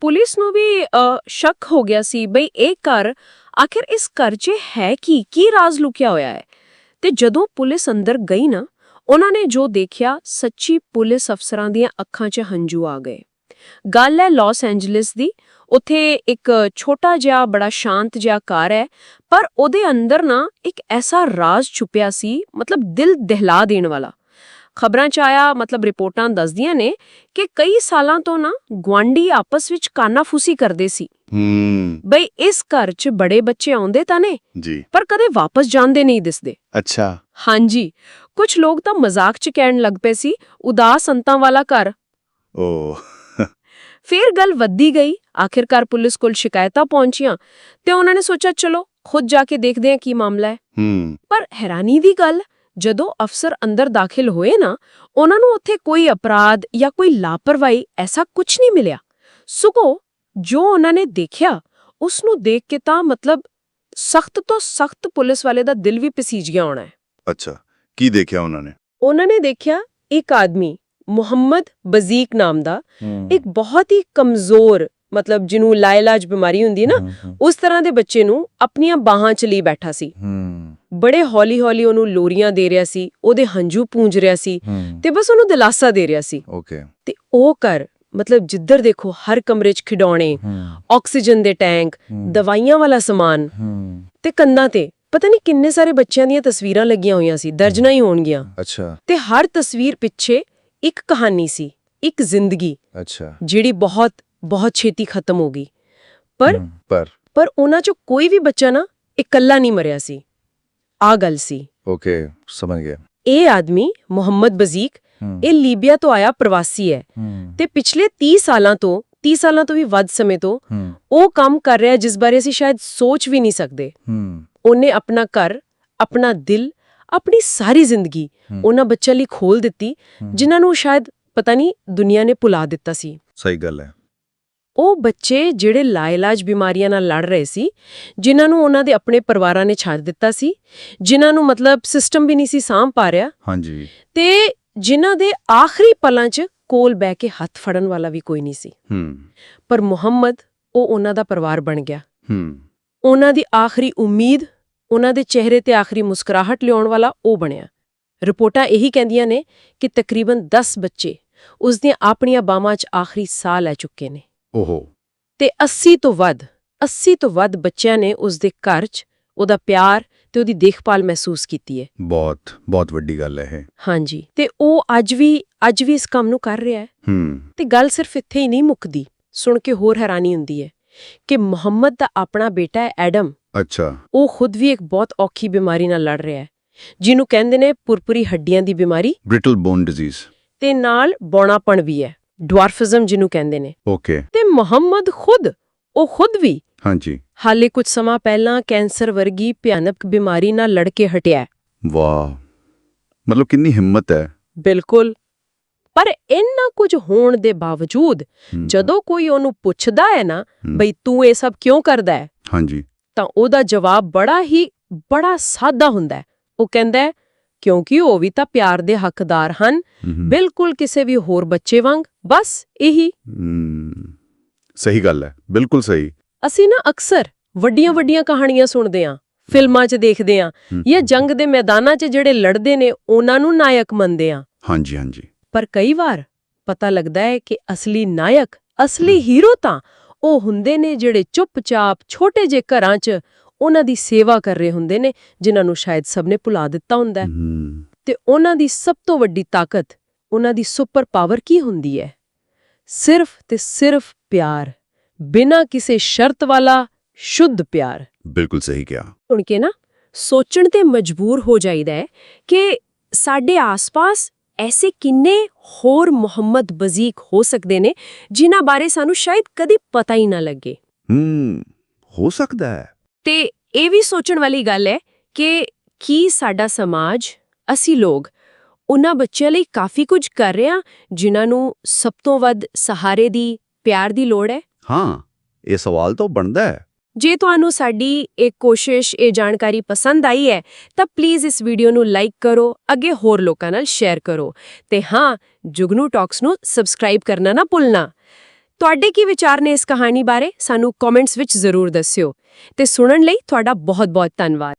Police ਨੂੰ ਵੀ ਸ਼ੱਕ ਹੋ ਗਿਆ ਸੀ ਬਈ ਇਹ ਘਰ ਆਖਿਰ ਇਸ ਘਰ 'ਚ ਹੈ ਕੀ? ਕੀ ਰਾਜ਼ ਲੁਕਿਆ ਹੋਇਆ ਹੈ? ਤੇ ਜਦੋਂ ਪੁਲਿਸ ਅੰਦਰ ਗਈ ਨਾ, ਉਹਨਾਂ ਨੇ ਜੋ ਦੇਖਿਆ, ਸੱਚੀ ਪੁਲਿਸ ਅਫਸਰਾਂ ਦੀਆਂ ਅੱਖਾਂ 'ਚ ਹੰਝੂ ਆ ਗਏ। ਗੱਲ ਹੈ ਲਾਸ ਐਂਜਲਿਸ ਦੀ, ਉੱਥੇ ਇੱਕ ਛੋਟਾ ਜਿਹਾ, ਬੜਾ ਸ਼ਾਂਤ ਜਿਹਾ ਘਰ ਹੈ, ਪਰ ਉਹਦੇ ਅੰਦਰ ਨਾ ਇੱਕ ਐਸਾ ਰਾਜ਼ ਛੁਪਿਆ ਸੀ, ਮਤਲਬ ਦਿਲ ਦਹਿਲਾ ਦੇਣ ਵਾਲਾ। ਖਬਰਾਂ 'ਚ ਆਇਆ ਮਤਲਬ ਰਿਪੋਰਟਾਂ ਦੱਸਦੀਆਂ ਨੇ ਕਿ ਕਈ ਸਾਲਾਂ ਤੋਂ ਨਾ ਗੁਆਂਢੀ ਆਪਸ ਵਿੱਚ ਕਾਨਾਫੂਸੀ ਕਰਦੇ ਸੀ। ਹੂੰ। ਬਈ ਇਸ ਘਰ 'ਚ ਬੜੇ ਬੱਚੇ ਆਉਂਦੇ ਤਾਂ ਨੇ ਜੀ। ਪਰ ਕਦੇ ਵਾਪਸ ਜਾਂਦੇ ਨਹੀਂ ਦਿਸਦੇ। ਅੱਛਾ। ਹਾਂਜੀ। ਕੁਝ ਲੋਕ ਤਾਂ ਮਜ਼ਾਕ 'ਚ ਕਹਿਣ ਲੱਗ ਪਏ ਸੀ ਉਦਾਸ ਅੰਤਾਂ ਵਾਲਾ ਘਰ। ਓ ਫੇਰ ਗੱਲ ਵੱਧਦੀ ਗਈ ਆਖਿਰਕਾਰ ਪੁਲਿਸ ਕੋਲ ਸ਼ਿਕਾਇਤਾਂ ਪਹੁੰਚੀਆਂ ਤੇ ਉਹਨਾਂ ਨੇ ਸੋਚਿਆ ਚਲੋ ਖੁਦ ਜਾ ਕੇ ਦੇਖਦੇ ਹਾਂ ਕੀ ਮਾਮਲਾ ਹੈ। ਹੂੰ। ਪਰ ਹੈਰਾਨੀ ਦੀ ਗੱਲ ਜਦੋਂ ਅਫਸਰ ਅੰਦਰ ਦਾਖਲ ਹੋਏ ਨਾ ਉਹਨਾਂ ਨੂੰ ਉੱਥੇ ਕੋਈ ਅਪਰਾਧ ਜਾਂ ਕੋਈ ਲਾਪਰਵਾਹੀ ਐਸਾ ਕੁਝ ਨਹੀਂ ਮਿਲਿਆ। ਸੁਗੋ ਜੋ ਉਹਨਾਂ ਨੇ ਦੇਖਿਆ ਉਸ ਨੂੰ ਦੇਖ ਕੇ ਤਾਂ ਮਤਲਬ ਸਖਤ ਤੋਂ ਸਖਤ ਪੁਲਿਸ ਵਾਲੇ ਦਾ ਦਿਲ ਵੀ ਪਸੀਜ ਗਿਆ ਹੋਣਾ ਅੱਛਾ ਕੀ ਦੇਖਿਆ ਉਹਨਾਂ ਨੇ? ਉਹਨਾਂ ਨੇ ਦੇਖਿਆ ਇੱਕ ਆਦਮੀ ਮੁਹੰਮਦ ਬਜ਼ੀਕ ਨਾਮ ਦਾ ਇੱਕ ਬਹੁਤ ਹੀ ਕਮਜ਼ੋਰ ਮਤਲਬ ਜਿਹਨੂੰ ਲਾਇਲਾਜ ਬਿਮਾਰੀ ਹੁੰਦੀ ਨਾ ਉਸ ਤਰ੍ਹਾਂ ਦੇ ਬੱਚੇ ਨੂੰ ਆਪਣੀਆਂ ਬਾਹਾਂ 'ਚ ਲਈ ਬੈਠਾ ਸੀ। ਹੂੰ। ਬੜੇ ਹੌਲੀ-ਹੌਲੀ ਉਹਨੂੰ ਲੋਰੀਆਂ ਦੇ ਰਿਹਾ ਸੀ ਉਹਦੇ ਹੰਝੂ ਪੂੰਝ ਰਿਹਾ ਸੀ ਤੇ ਬਸ ਉਹਨੂੰ ਦਿਲਾਸਾ ਦੇ ਰਿਹਾ ਸੀ। ਓਕੇ। ਤੇ ਉਹ ਕਰ ਮਤਲਬ ਜਿੱਧਰ ਦੇਖੋ ਹਰ ਕਮਰੇ 'ਚ ਖਿਡੌਣੇ ਆਕਸੀਜਨ ਦੇ ਟੈਂਕ ਦਵਾਈਆਂ ਵਾਲਾ ਸਮਾਨ ਤੇ ਕੰਨਾਂ ਤੇ ਪਤਾ ਨਹੀਂ ਕਿੰਨੇ ਸਾਰੇ ਬੱਚਿਆਂ ਦੀਆਂ ਤਸਵੀਰਾਂ ਲੱਗੀਆਂ ਹੋਈਆਂ ਸੀ ਦਰਜਨਾਂ ਹੀ ਹੋਣਗੀਆਂ। ਅੱਛਾ। ਤੇ ਹਰ ਤਸਵੀਰ ਪਿੱਛੇ ਇੱਕ ਕਹਾਣੀ ਸੀ ਇੱਕ ਜ਼ਿੰਦਗੀ ਅੱਛਾ। ਜਿਹੜੀ ਬਹੁਤ ਬਹੁਤ ਛੇਤੀ ਖਤਮ ਹੋ ਗਈ। ਪਰ ਪਰ ਪਰ ਉਹਨਾਂ 'ਚੋਂ ਕੋਈ ਵੀ ਬੱਚਾ ਨਾ ਇਕੱਲਾ ਨਹੀਂ ਮਰਿਆ ਸੀ। ਆ ਗੱਲ ਸੀ। ਓਕੇ ਸਮਝ ਗਿਆ। ਇਹ ਆਦਮੀ ਮੁਹੰਮਦ ਬਜ਼ੀਕ ਇਹ ਲੀਬੀਆ ਤੋਂ ਆਇਆ ਪ੍ਰਵਾਸੀ ਹੈ ਤੇ ਪਿਛਲੇ 30 ਸਾਲਾਂ ਤੋਂ 30 ਸਾਲਾਂ ਤੋਂ ਵੀ ਵੱਧ ਸਮੇਂ ਤੋਂ ਉਹ ਕੰਮ ਕਰ ਰਿਹਾ ਜਿਸ ਬਾਰੇ ਅਸੀਂ ਸ਼ਾਇਦ ਸੋਚ ਵੀ ਨਹੀਂ ਸਕਦੇ। ਉਹਨੇ ਆਪਣਾ ਘਰ ਆਪਣਾ ਦਿਲ ਆਪਣੀ ਸਾਰੀ ਜ਼ਿੰਦਗੀ ਉਹਨਾਂ ਬੱਚਿਆਂ ਲਈ ਖੋਲ ਦਿੱਤੀ ਜਿਨ੍ਹਾਂ ਨੂੰ ਸ਼ਾਇਦ ਪਤਾ ਨਹੀਂ ਦੁਨੀਆ ਨੇ ਭੁਲਾ ਦਿੱਤਾ ਸੀ। ਸਹੀ ਗੱਲ ਹੈ। ਉਹ ਬੱਚੇ ਜਿਹੜੇ ਲਾਇਲਾਜ ਬਿਮਾਰੀਆਂ ਨਾਲ ਲੜ ਰਹੇ ਸੀ ਜਿਨ੍ਹਾਂ ਨੂੰ ਉਹਨਾਂ ਦੇ ਆਪਣੇ ਪਰਿਵਾਰਾਂ ਨੇ ਛੱਡ ਦਿੱਤਾ ਸੀ ਜਿਨ੍ਹਾਂ ਨੂੰ ਮਤਲਬ ਸਿਸਟਮ ਵੀ ਨਹੀਂ ਸੀ ਸਾਂਭ ਪਾ ਰਿਹਾ ਹਾਂਜੀ। ਤੇ ਜਿਨ੍ਹਾਂ ਦੇ ਆਖਰੀ ਪਲਾਂ 'ਚ ਕੋਲ ਬਹਿ ਕੇ ਹੱਥ ਫੜਨ ਵਾਲਾ ਵੀ ਕੋਈ ਨਹੀਂ ਸੀ। ਹੂੰ। ਪਰ ਮੁਹੰਮਦ ਉਹ ਉਹਨਾਂ ਦਾ ਪਰਿਵਾਰ ਬਣ ਗਿਆ। ਹੂੰ। ਉਹਨਾਂ ਦੀ ਆਖਰੀ ਉਮੀਦ ਉਹਨਾਂ ਦੇ ਚਿਹਰੇ ਤੇ ਆਖਰੀ ਮੁਸਕਰਾਹਟ ਲਿਆਉਣ ਵਾਲਾ ਉਹ ਬਣਿਆ। ਰਿਪੋਰਟਾਂ ਇਹੀ ਕਹਿੰਦੀਆਂ ਨੇ ਕਿ ਤਕਰੀਬਨ 10 ਬੱਚੇ ਉਸ ਦੀਆਂ ਆਪਣੀਆਂ ਬਾਹਾਂ 'ਚ ਆਖਰੀ ਸਾਹ ਲੈ ਚੁੱਕੇ ਨੇ। ਓਹੋ। ਤੇ 80 ਤੋਂ ਵੱਧ 80 ਤੋਂ ਵੱਧ ਬੱਚਿਆਂ ਨੇ ਉਸ ਦੇ ਘਰ 'ਚ ਉਹਦਾ ਪਿਆਰ ਤੇ ਉਹਦੀ ਦੇਖਭਾਲ ਮਹਿਸੂਸ ਕੀਤੀ ਹੈ ਬਹੁਤ ਬਹੁਤ ਵੱਡੀ ਗੱਲ ਹੈ ਇਹ। ਹਾਂਜੀ ਤੇ ਉਹ ਅੱਜ ਵੀ ਅੱਜ ਵੀ ਇਸ ਕੰਮ ਨੂੰ ਕਰ ਰਿਹਾ ਹੈ। ਹੂੰ। ਤੇ ਗੱਲ ਸਿਰਫ ਇੱਥੇ ਹੀ ਨਹੀਂ ਮੁੱਕਦੀ ਸੁਣ ਕੇ ਹੋਰ ਹੈਰਾਨੀ ਹੁੰਦੀ ਹੈ ਕਿ ਮੁਹੰਮਦ ਦਾ ਆਪਣਾ ਬੇਟਾ ਹੈ ਐਡਮ। ਅੱਛਾ। ਉਹ ਖੁਦ ਵੀ ਇੱਕ ਬਹੁਤ ਔਖੀ ਬਿਮਾਰੀ ਨਾਲ ਲੜ ਰਿਹਾ ਹੈ ਜਿਹਨੂੰ ਕਹਿੰਦੇ ਨੇ ਪੁਰਪੁਰੀ ਹੱਡੀਆਂ ਦੀ ਬਿਮਾਰੀ। Brittle bone disease. ਤੇ ਨਾਲ ਬੌਣਾਪਣ ਵੀ ਹੈ। ਡਵਾਰਫਿਜ਼ਮ ਜਿਹਨੂੰ ਕਹਿੰਦੇ ਨੇ। ਓਕੇ। ਤੇ ਮੁਹੰਮਦ ਖੁਦ ਉਹ ਖੁਦ ਵੀ ਹਾਂਜੀ। ਹਾਲੇ ਕੁਝ ਸਮਾਂ ਪਹਿਲਾਂ ਕੈਂਸਰ ਵਰਗੀ ਭਿਆਨਕ ਬਿਮਾਰੀ ਨਾਲ ਲੜ ਕੇ ਹਟਿਆ। ਵਾਹ। ਮਤਲਬ ਕਿੰਨੀ ਹਿੰਮਤ ਹੈ। ਬਿਲਕੁਲ। ਪਰ ਇੰਨਾ ਕੁਝ ਹੋਣ ਦੇ ਬਾਵਜੂਦ ਜਦੋਂ ਕੋਈ ਉਹਨੂੰ ਪੁੱਛਦਾ ਹੈ ਨਾ ਬਈ ਤੂੰ ਇਹ ਸਭ ਕਿਉਂ ਕਰਦਾ ਹੈ? ਹਾਂਜੀ। ਤਾਂ ਉਹਦਾ ਜਵਾਬ ਬੜਾ ਹੀ ਬੜਾ ਸਾਦਾ ਹੁੰਦਾ ਹੈ। ਉਹ ਕਹਿੰਦਾ ਕਿਉਂਕਿ ਉਹ ਵੀ ਤਾਂ ਪਿਆਰ ਦੇ ਹੱਕਦਾਰ ਹਨ। ਬਿਲਕੁਲ ਕਿਸੇ ਵੀ ਹੋਰ ਬੱਚੇ ਵਾਂਗ ਬਸ ਇਹੀ। ਸਹੀ ਗੱਲ ਹੈ ਬਿਲਕੁਲ ਸਹੀ। ਅਸੀਂ ਨਾ ਅਕਸਰ ਵੱਡੀਆਂ-ਵੱਡੀਆਂ ਕਹਾਣੀਆਂ ਸੁਣਦੇ ਆਂ ਫਿਲਮਾਂ 'ਚ ਦੇਖਦੇ ਆਂ ਜਾਂ ਜੰਗ ਦੇ ਮੈਦਾਨਾਂ 'ਚ ਜਿਹੜੇ ਲੜਦੇ ਨੇ ਉਹਨਾਂ ਨੂੰ ਨਾਇਕ ਮੰਨਦੇ ਆਂ ਹਾਂਜੀ ਹਾਂਜੀ। ਪਰ ਕਈ ਵਾਰ ਪਤਾ ਲੱਗਦਾ ਹੈ ਕਿ ਅਸਲੀ ਨਾਇਕ ਅਸਲੀ ਹੀਰੋ ਤਾਂ ਉਹ ਹੁੰਦੇ ਨੇ ਜਿਹੜੇ ਚੁੱਪਚਾਪ ਛੋਟੇ ਜਿਹੇ ਘਰਾਂ 'ਚ ਉਹਨਾਂ ਦੀ ਸੇਵਾ ਕਰ ਰਹੇ ਹੁੰਦੇ ਨੇ ਜਿਨ੍ਹਾਂ ਨੂੰ ਸ਼ਾਇਦ ਸਭ ਨੇ ਭੁਲਾ ਦਿੱਤਾ ਹੁੰਦਾ ਹੈ। ਤੇ ਉਹਨਾਂ ਦੀ ਸਭ ਤੋਂ ਵੱਡੀ ਤਾਕਤ ਉਹਨਾਂ ਦੀ ਸੁਪਰ ਪਾਵਰ ਕੀ ਹੁੰਦੀ ਹੈ? ਸਿਰਫ ਤੇ ਸਿਰਫ ਪਿਆਰ ਬਿਨਾਂ ਕਿਸੇ ਸ਼ਰਤ ਵਾਲਾ ਸ਼ੁੱਧ ਪਿਆਰ। ਬਿਲਕੁਲ ਸਹੀ ਕਿਹਾ। ਸੁਣ ਕੇ ਨਾ ਸੋਚਣ ਤੇ ਮਜਬੂਰ ਹੋ ਜਾਈਦਾ ਹੈ ਕਿ ਸਾਡੇ ਆਸ-ਪਾਸ ਐਸੇ ਕਿੰਨੇ ਹੋਰ ਮੁਹੰਮਦ ਬਜ਼ੀਕ ਹੋ ਸਕਦੇ ਨੇ ਜਿਨ੍ਹਾਂ ਬਾਰੇ ਸਾਨੂੰ ਸ਼ਾਇਦ ਕਦੀ ਪਤਾ ਹੀ ਨਾ ਲੱਗੇ। ਹੂੰ ਹੋ ਸਕਦਾ ਹੈ। ਤੇ ਇਹ ਵੀ ਸੋਚਣ ਵਾਲੀ ਗੱਲ ਹੈ ਕਿ ਕੀ ਸਾਡਾ ਸਮਾਜ ਅਸੀਂ ਲੋਕ ਉਹਨਾਂ ਬੱਚਿਆਂ ਲਈ ਕਾਫੀ ਕੁਝ ਕਰ ਰਹੇ ਹਾਂ ਜਿਨ੍ਹਾਂ ਨੂੰ ਸਭ ਤੋਂ ਵੱਧ ਸਹਾਰੇ ਦੀ ਪਿਆਰ ਦੀ ਲੋੜ ਹੈ? ਹਾਂ ਇਹ ਸਵਾਲ ਤਾਂ ਬਣਦਾ ਹੈ। ਜੇ ਤੁਹਾਨੂੰ ਸਾਡੀ ਇਹ ਕੋਸ਼ਿਸ਼ ਇਹ ਜਾਣਕਾਰੀ ਪਸੰਦ ਆਈ ਹੈ ਤਾਂ ਪਲੀਜ਼ ਇਸ ਵੀਡੀਓ ਨੂੰ ਲਾਈਕ ਕਰੋ ਅੱਗੇ ਹੋਰ ਲੋਕਾਂ ਨਾਲ ਸ਼ੇਅਰ ਕਰੋ। ਤੇ ਹਾਂ ਜੁਗਨੂ ਟਾਕਸ ਨੂੰ ਸਬਸਕ੍ਰਾਈਬ ਕਰਨਾ ਨਾ ਭੁੱਲਣਾ। ਤੁਹਾਡੇ ਕੀ ਵਿਚਾਰ ਨੇ ਇਸ ਕਹਾਣੀ ਬਾਰੇ? ਸਾਨੂੰ ਕਮੈਂਟਸ ਵਿੱਚ ਜ਼ਰੂਰ ਦੱਸਿਓ। ਤੇ ਸੁਣਨ ਲਈ ਤੁਹਾਡਾ ਬਹੁਤ-ਬਹੁਤ ਧੰਨਵਾਦ।